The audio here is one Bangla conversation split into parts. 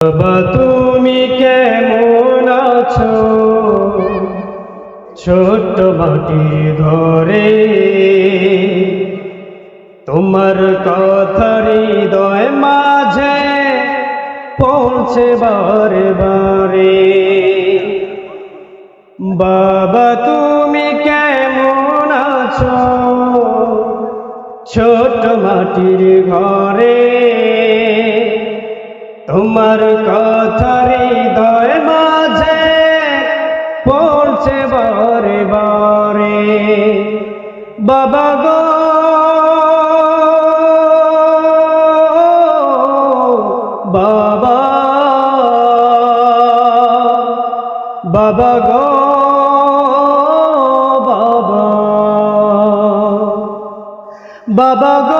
বাবা, তুমি কেমন আছো? ছোট্ট মাটির ঘরে তোমার কথা হৃদয় মাঝে পৌঁছে বারে বারে বাবা, তুমি কেমন আছো? ছোট মাটির ঘরে তোমার কথা হৃদয় মাঝে পড়ছে বারে বারে। বাবা গো। বাবা। বাবা গো। বাবা বাবা গো।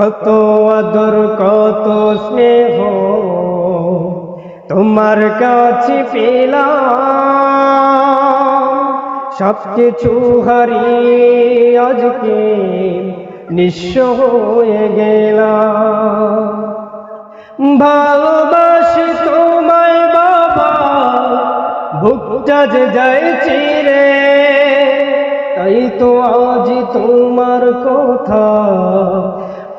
কত আদর, কত স্নেহ তোমার কাছে পেলাম। সব কিছু হারিয়ে আজকে নিঃস্ব হয়ে গেলাম। ভালোবাসি তোমায় বাবা বুকটা যে যায় চিরে তাই তো আজ তোমার কথা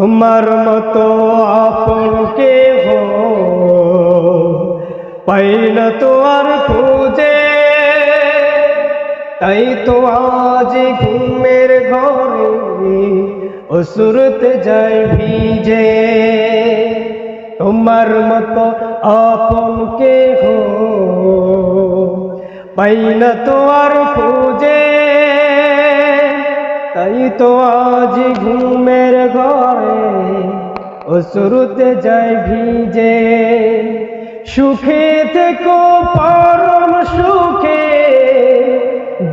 তোমার মতো আপন কে হো পাই তো আর খুঁজে। তাই তো আজ ঘুমের ঘরে অসুরত যায় ভিজে। তোমার মতো আপন কে হো পাই তো আর খুঁজে। তাই তো আজ ঘুমের ঘরে অসুরতে যায় ভিজে, সুখে থেকো পরম সুখে,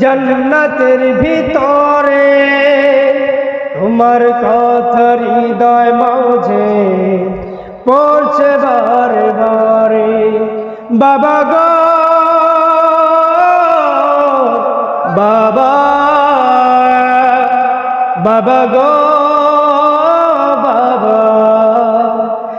জন্নতের ভিতরে। তোমার কথা হৃদয় মাঝে পড়ছে বারে বারে বাবা গো, বাবা বাবা গো, বাবা।